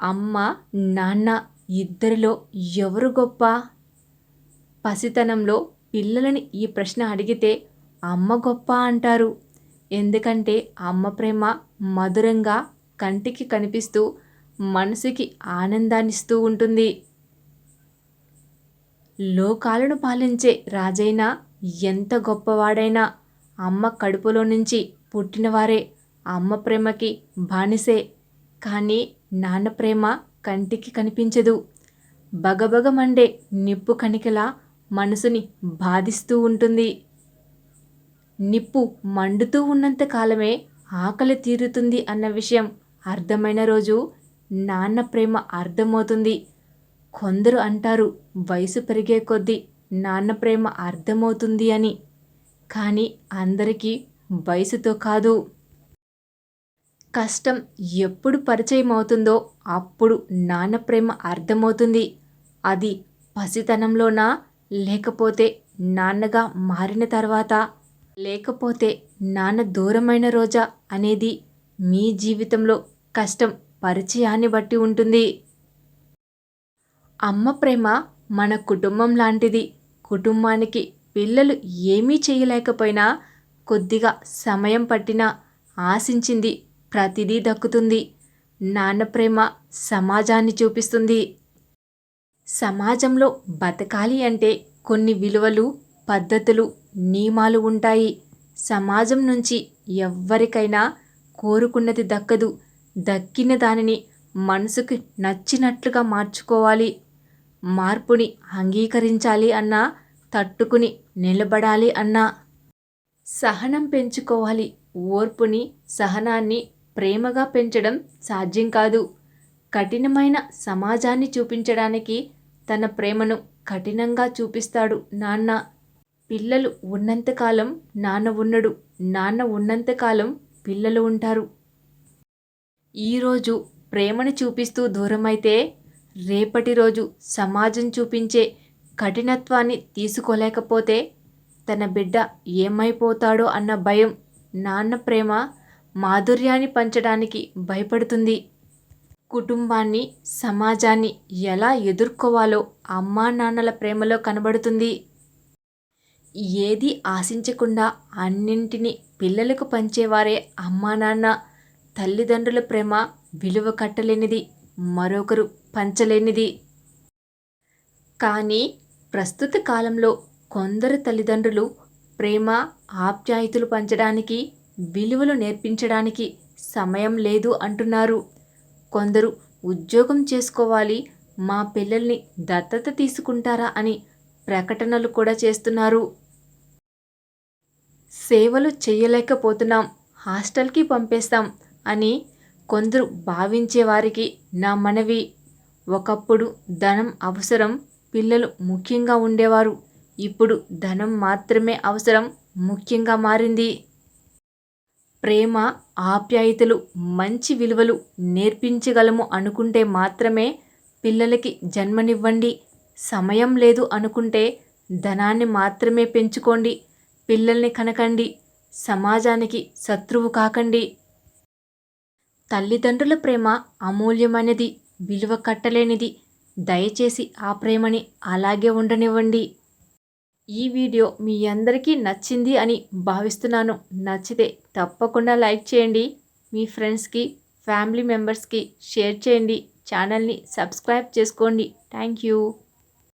అమ్మ నాన్న ఇద్దరిలో ఎవరు గొప్ప? పసితనంలో పిల్లలని ఈ ప్రశ్న అడిగితే అమ్మ గొప్ప అంటారు. ఎందుకంటే అమ్మ ప్రేమ మధురంగా కంటికి కనిపిస్తూ మనసుకి ఆనందాన్నిస్తూ ఉంటుంది. లోకాలను పాలించే రాజైనా ఎంత గొప్పవాడైనా అమ్మ కడుపులో నుంచి పుట్టినవారే. అమ్మ ప్రేమకి బానిసే. కానీ నాన్న ప్రేమ కంటికి కనిపించదు. బగబగ మండే నిప్పు కణికలా మనసుని బాధిస్తూ ఉంటుంది. నిప్పు మండుతూ ఉన్నంత కాలమే ఆకలి తీరుతుంది అన్న విషయం అర్థమైన రోజు నాన్న ప్రేమ అర్థమవుతుంది. కొందరు అంటారు వయసు పెరిగే కొద్దీ నాన్న ప్రేమ అర్థమవుతుంది అని. కానీ అందరికీ వయసుతో కాదు. కష్టం ఎప్పుడు పరిచయం అవుతుందో అప్పుడు నాన్న ప్రేమ అర్థమవుతుంది. అది పసితనంలోనా? లేకపోతే నాన్నగా మారిన తర్వాత? లేకపోతే నాన్న దూరమైన రోజా అనేది మీ జీవితంలో కష్టం పరిచయాన్ని బట్టి ఉంటుంది. అమ్మ ప్రేమ మన కుటుంబం లాంటిది. కుటుంబానికి పిల్లలు ఏమీ చేయలేకపోయినా కొద్దిగా సమయం పట్టినా ఆశించింది ప్రతిదీ దక్కుతుంది. నాన్న ప్రేమ సమాజాన్ని చూపిస్తుంది. సమాజంలో బతకాలి అంటే కొన్ని విలువలు పద్ధతులు నియమాలు ఉంటాయి. సమాజం నుంచి ఎవ్వరికైనా కోరుకున్నది దక్కదు. దక్కిన దానిని మనసుకు నచ్చినట్లుగా మార్చుకోవాలి. మార్పుని అంగీకరించాలి అన్నా తట్టుకుని నిలబడాలి అన్నా. సహనం పెంచుకోవాలి. ఓర్పుని సహనాన్ని ప్రేమగా పెంచడం సాధ్యం కాదు. కఠినమైన సమాజాన్ని చూపించడానికి తన ప్రేమను కఠినంగా చూపిస్తాడు నాన్న. పిల్లలు ఉన్నంతకాలం నాన్న ఉన్నడు. నాన్న ఉన్నంతకాలం పిల్లలు ఉంటారు. ఈరోజు ప్రేమను చూపిస్తూ దూరమైతే రేపటి రోజు సమాజం చూపించే కఠినత్వాన్ని తీసుకోలేకపోతే తన బిడ్డ ఏమైపోతాడో అన్న భయం నాన్న ప్రేమ మాధుర్యాన్ని పంచడానికి భయపడుతుంది. కుటుంబాన్ని సమాజాన్ని ఎలా ఎదుర్కోవాలో అమ్మా నాన్నల ప్రేమలో కనబడుతుంది. ఏది ఆశించకుండా అన్నింటినీ పిల్లలకు పంచేవారే అమ్మా నాన్న. తల్లిదండ్రుల ప్రేమ విలువ కట్టలేనిది మరొకరు పంచలేనిది. కానీ ప్రస్తుత కాలంలో కొందరు తల్లిదండ్రులు ప్రేమ ఆప్యాయతలు పంచడానికి విలువలు నేర్పించడానికి సమయం లేదు అంటున్నారు. కొందరు ఉద్యోగం చేసుకోవాలి మా పిల్లల్ని దత్తత తీసుకుంటారా అని ప్రకటనలు కూడా చేస్తున్నారు. సేవలు చేయలేకపోతున్నాం హాస్టల్కి పంపేస్తాం అని కొందరు భావించేవారికి నా మనవి. ఒకప్పుడు ధనం అవసరం పిల్లలు ముఖ్యంగా ఉండేవారు. ఇప్పుడు ధనం మాత్రమే అవసరం ముఖ్యంగా మారింది. ప్రేమ ఆప్యాయతలు మంచి విలువలు నేర్పించగలము అనుకుంటే మాత్రమే పిల్లలకి జన్మనివ్వండి. సమయం లేదు అనుకుంటే ధనాన్ని మాత్రమే పెంచుకోండి. పిల్లల్ని కనకండి. సమాజానికి శత్రువు కాకండి. తల్లిదండ్రుల ప్రేమ అమూల్యమైనది విలువ కట్టలేనిది. దయచేసి ఆ ప్రేమని అలాగే ఉండనివ్వండి. ఈ వీడియో మీ అందరికీ నచ్చింది అని భావిస్తున్నాను. నచ్చితే తప్పకుండా లైక్ చేయండి. మీ ఫ్రెండ్స్కి ఫ్యామిలీ మెంబర్స్కి షేర్ చేయండి. ఛానల్ని సబ్స్క్రైబ్ చేసుకోండి. Thank you.